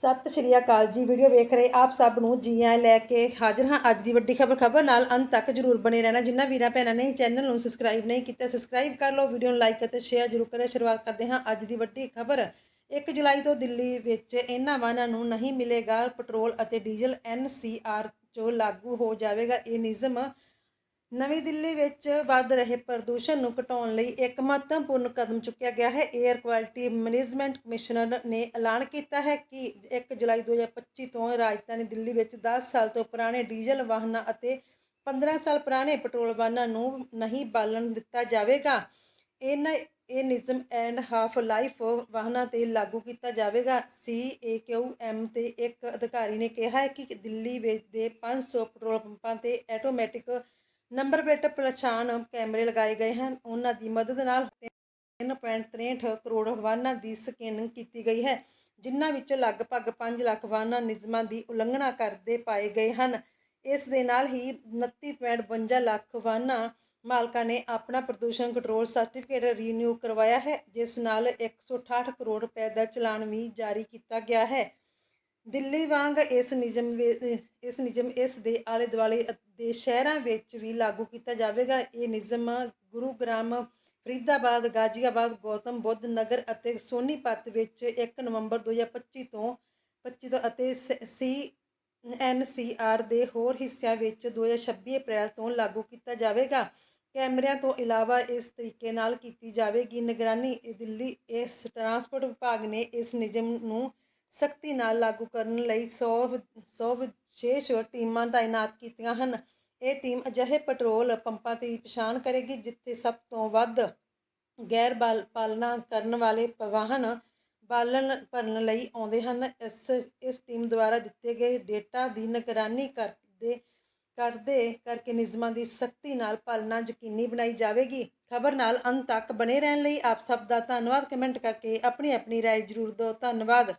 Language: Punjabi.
ਸਤਿ ਸ਼੍ਰੀ ਅਕਾਲ ਜੀ। ਵੀਡੀਓ ਵੇਖ ਰਹੇ ਆਪ ਸਭ ਨੂੰ ਜੀ ਆਇਆਂ ਲੈ ਕੇ ਹਾਜ਼ਰ ਹਾਂ ਅੱਜ ਦੀ ਵੱਡੀ ਖਬਰ। ਖਬਰ ਨਾਲ ਅੰਤ ਤੱਕ ਜਰੂਰ ਬਣੇ ਰਹਿਣਾ। ਜਿੰਨਾ ਵੀਰਾਂ ਭੈਣਾਂ ਨੇ ਚੈਨਲ ਨੂੰ ਸਬਸਕ੍ਰਾਈਬ ਨਹੀਂ ਕੀਤਾ ਸਬਸਕ੍ਰਾਈਬ ਕਰ ਲਓ, ਵੀਡੀਓ ਨੂੰ ਲਾਈਕ ਅਤੇ ਸ਼ੇਅਰ ਜਰੂਰ ਕਰਿਓ। ਸ਼ੁਰੂਆਤ ਕਰਦੇ ਹਾਂ ਅੱਜ ਦੀ ਵੱਡੀ ਖਬਰ। 1 ਜੁਲਾਈ ਤੋਂ ਦਿੱਲੀ ਵਿੱਚ ਇਹਨਾਂ ਵਾਹਨਾਂ ਨੂੰ ਨਹੀਂ ਮਿਲੇਗਾ। ਪੈਟਰੋਲ ਅਤੇ ਡੀਜ਼ਲ ਐਨਸੀਆਰ ਜੋ ਲਾਗੂ ਹੋ ਜਾਵੇਗਾ। ਇਹ ਨਿਯਮ ਨਵੀਂ ਦਿੱਲੀ ਵਿੱਚ ਵੱਧ ਰਹੇ ਪ੍ਰਦੂਸ਼ਣ ਨੂੰ ਘਟਾਉਣ ਲਈ ਇੱਕ ਮਹੱਤਵਪੂਰਨ ਕਦਮ ਚੁੱਕਿਆ ਗਿਆ ਹੈ। 에ਅਰ ਕੁਆਲਿਟੀ ਮੈਨੇਜਮੈਂਟ ਕਮਿਸ਼ਨਰ ਨੇ ਐਲਾਨ ਕੀਤਾ ਹੈ ਕਿ 1 ਜੁਲਾਈ 2025 ਤੋਂ ਰਾਜਧਾਨੀ ਦਿੱਲੀ ਵਿੱਚ 10 ਸਾਲ ਤੋਂ ਪੁਰਾਣੇ ਡੀਜ਼ਲ ਵਾਹਨਾਂ ਅਤੇ 15 ਸਾਲ ਪੁਰਾਣੇ ਪੈਟਰੋਲ ਵਾਹਨਾਂ ਨੂੰ ਨਹੀਂ ਬਾਲਣ ਦਿੱਤਾ ਜਾਵੇਗਾ। ਇਹਨਾਂ, ਇਹ ਨਿਯਮ ਐਂਡ ਹਾਫ ਲਾਈਫ ਵਾਹਨਾਂ ਤੇ ਲਾਗੂ ਕੀਤਾ ਜਾਵੇਗਾ। ਸੀਏਕਿਊਐਮ ਤੇ ਇੱਕ ਅਧਿਕਾਰੀ ਨੇ ਕਿਹਾ ਹੈ ਕਿ ਦਿੱਲੀ ਵਿੱਚ ਦੇ 500 ਪੈਟਰੋਲ ਪੰਪਾਂ ਤੇ ਆਟੋਮੈਟਿਕ ਨੰਬਰ ਪਲੇਟ ਪਛਾਣ ਕੈਮਰੇ ਲਗਾਏ ਗਏ ਹਨ। ਉਹਨਾਂ ਦੀ ਮਦਦ ਨਾਲ 3.63 ਕਰੋੜ ਵਾਹਨਾਂ ਦੀ ਸਕੈਨਿੰਗ ਕੀਤੀ ਗਈ ਹੈ, ਜਿਨ੍ਹਾਂ ਵਿੱਚੋਂ ਲਗਭਗ 5 ਲੱਖ ਵਾਹਨਾਂ ਨਿਯਮਾਂ ਦੀ ਉਲੰਘਣਾ ਕਰਦੇ ਪਾਏ ਗਏ ਹਨ। ਇਸ ਦੇ ਨਾਲ ਹੀ 29.52 ਲੱਖ ਵਾਹਨਾਂ ਮਾਲਕਾਂ ਨੇ ਆਪਣਾ ਪ੍ਰਦੂਸ਼ਣ ਕੰਟਰੋਲ ਸਰਟੀਫਿਕੇਟ ਰੀਨਿਊ ਕਰਵਾਇਆ ਹੈ, ਜਿਸ ਨਾਲ 168 ਕਰੋੜ ਰੁਪਏ ਦਾ ਚਲਾਨ ਵੀ ਜਾਰੀ ਕੀਤਾ ਗਿਆ ਹੈ। ਦਿੱਲੀ ਵਾਂਗ ਇਸ ਨਿਯਮ ਵੇ- ਇਸ ਨਿਯਮ, ਇਸ ਦੇ ਆਲੇ ਦੁਆਲੇ ਦੇ ਸ਼ਹਿਰਾਂ ਵਿੱਚ ਵੀ ਲਾਗੂ ਕੀਤਾ ਜਾਵੇਗਾ। ਇਹ ਨਿਯਮ ਗੁਰੂਗ੍ਰਾਮ ਫਰੀਦਾਬਾਦ, ਗਾਜ਼ੀਆਬਾਦ, ਗੌਤਮ ਬੁੱਧ ਨਗਰ ਅਤੇ ਸੋਨੀਪਤ ਵਿੱਚ 1 ਨਵੰਬਰ 2025 ਤੋਂ 25 ਤੋਂ ਅਤੇ ਸੀ ਐਨਸੀਆਰ ਦੇ ਹੋਰ ਹਿੱਸਿਆਂ ਵਿੱਚ 2026 ਅਪ੍ਰੈਲ ਤੋਂ ਲਾਗੂ ਕੀਤਾ ਜਾਵੇਗਾ। ਕੈਮਰਿਆਂ ਤੋਂ ਇਲਾਵਾ ਇਸ ਤਰੀਕੇ ਨਾਲ ਕੀਤੀ ਜਾਵੇਗੀ। ਨਿਗਰਾਨੀ ਦਿੱਲੀ ਇਸ ਟਰਾਂਸਪੋਰਟ ਵਿਭਾਗ ਨੇ ਇਸ ਨਿਯਮ ਨੂੰ ਸਖਤੀ ਨਾਲ ਲਾਗੂ ਕਰਨ ਲਈ 100 100 ਵਿਸ਼ੇਸ਼ ਟੀਮਾਂ ਤਾਇਨਾਤ ਕੀਤੀਆਂ ਹਨ ਇਹ ਟੀਮ ਅਜਿਹੇ ਪੈਟਰੋਲ ਪੰਪਾਂ ਦੀ ਪਛਾਣ ਕਰੇਗੀ ਜਿੱਥੇ ਸਭ ਤੋਂ ਵੱਧ ਗੈਰ ਬਾਲ ਪਾਲਣਾ ਕਰਨ ਵਾਲੇ ਪ- ਵਾਹਨ ਬਾਲਣ ਭਰਨ ਲਈ ਆਉਂਦੇ ਹਨ ਇਸ ਇਸ ਟੀਮ ਦੁਆਰਾ ਦਿੱਤੇ ਗਏ ਡੇਟਾ ਦੀ ਨਿਗਰਾਨੀ ਕਰਦੇ ਕਰਦੇ ਕਰਕੇ ਨਿਯਮਾਂ ਦੀ ਸਖਤੀ ਨਾਲ ਪਾਲਣਾ ਯਕੀਨੀ ਬਣਾਈ ਜਾਵੇਗੀ ਖਬਰ ਨਾਲ ਅੰਤ ਤੱਕ ਬਣੇ ਰਹਿਣ ਲਈ ਆਪ ਸਭ ਦਾ ਧੰਨਵਾਦ ਕਮੈਂਟ ਕਰਕੇ ਆਪਣੀ ਆਪਣੀ رائے ਜ਼ਰੂਰ ਦਿਓ ਧੰਨਵਾਦ